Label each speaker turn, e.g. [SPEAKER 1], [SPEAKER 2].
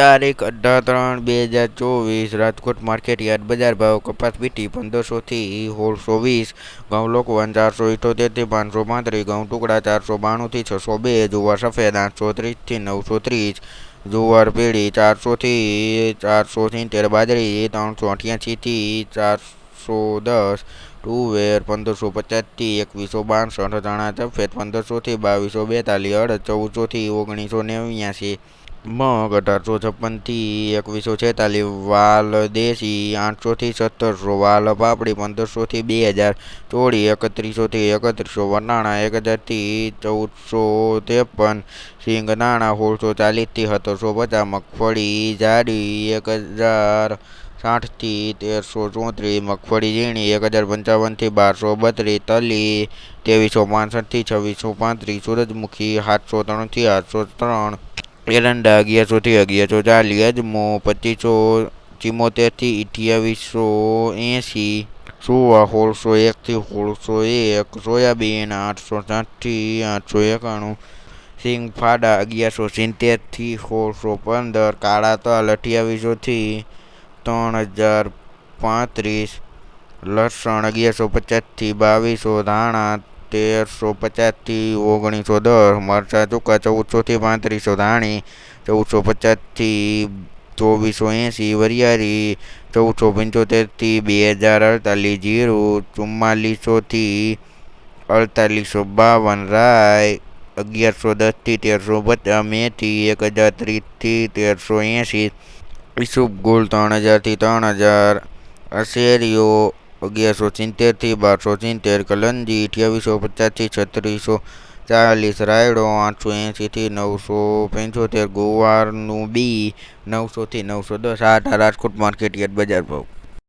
[SPEAKER 1] તારીખ અઢાર ત્રણ બે હજાર ચોવીસ, રાજકોટ માર્કેટ યાર્ડ બજાર ભાવ કપાસ બીટી પંદરસોથી સોળસો વીસ, ઘઉં લોકવન ચારસો ઇઠ્ઠોતેરથી પાંચસો પાંત્રીસ, ઘઉં ટુકડા ચારસો બાણુંથી છસો બે, જુવાર સફેદ આઠસો ત્રીસથી નવસો ત્રીસ, જુવાર પીળી ચારસોથી ચારસો સિત્તેર, બાજરી ત્રણસો અઠ્યાસીથી ચારસો દસ ટુવેર પંદરસો પચાસથી એકવીસો બાસઠ ચણા સફેદ પંદરસોથી બાવીસો બેતાલીસ, અડદ ચૌદસોથી ઓગણીસો નેવ્યાસી મગ અઢારસો છપ્પનથી એકવીસો છેતાલીસ વાલ દેશી આઠસોથી સત્તરસો વાલ પાપડી પંદરસોથી બે હજાર ચોળી એકત્રીસોથી એકત્રીસો વટાણા એક હજારથી ચૌદસો ત્રેપન સિંગ નાણા સોળસો ચાલીસથી સત્તરસો પચાસ મગફળી જાડી એક હજાર સાઠથી તેરસો ચોત્રીસ, મગફળી ઝીણી એક હજાર પંચાવનથી બારસો બત્રીસ તલી ત્રેવીસો પાંસઠથી છવ્વીસો પાંત્રીસ સૂરજમુખી સાતસો ત્રણથી આઠસો ત્રણ. એરંડા, અગિયારસોથી અગિયારસો ચાલીસ પચીસો, ચિમોતેરથી અઠ્યાવીસો એંસી સુવા સોળસો એકથી સોળસો એક, સોયાબીન આઠસો સાઠથી આઠસો એકાણું, સિંગફાડા અગિયારસો સિત્તેરથી સોળસો પંદર, કાળા તલ અઠ્યાવીસોથી ત્રણ હજાર પાંત્રીસ, લસણ અગિયારસો પચાસથી બાવીસો, ધાણા તેરસો પચાસથી ઓગણીસો દસ, મરચાં ચૂકા ચૌદસોથી પાંત્રીસો ધાણી ચૌદસો પચાસથી ચોવીસો એંસી વરિયાળી ચૌદસો પંચોતેરથી બે હજાર અડતાલીસ જીરું, ચુમ્માલીસોથી અડતાલીસો બાવન રાય અગિયારસો દસથી તેરસો પચાસ મેથી એક હજાર ત્રીસથી તેરસો એંસી ઈસબગુલ ત્રણ હજારથી ત્રણ હજાર અશેરીઓ અગિયારસો સિત્તેરથી બારસો સિત્તેર કલંજી અઠ્યાવીસો પચાસથી છત્રીસો ચાલીસ, રાયડો આઠસો એંસીથી નવસો પંચોતેર, ગોવારનું બી નવસોથી નવસો દસ, આ રાજકોટ માર્કેટ યાર્ડ બજાર ભાવ.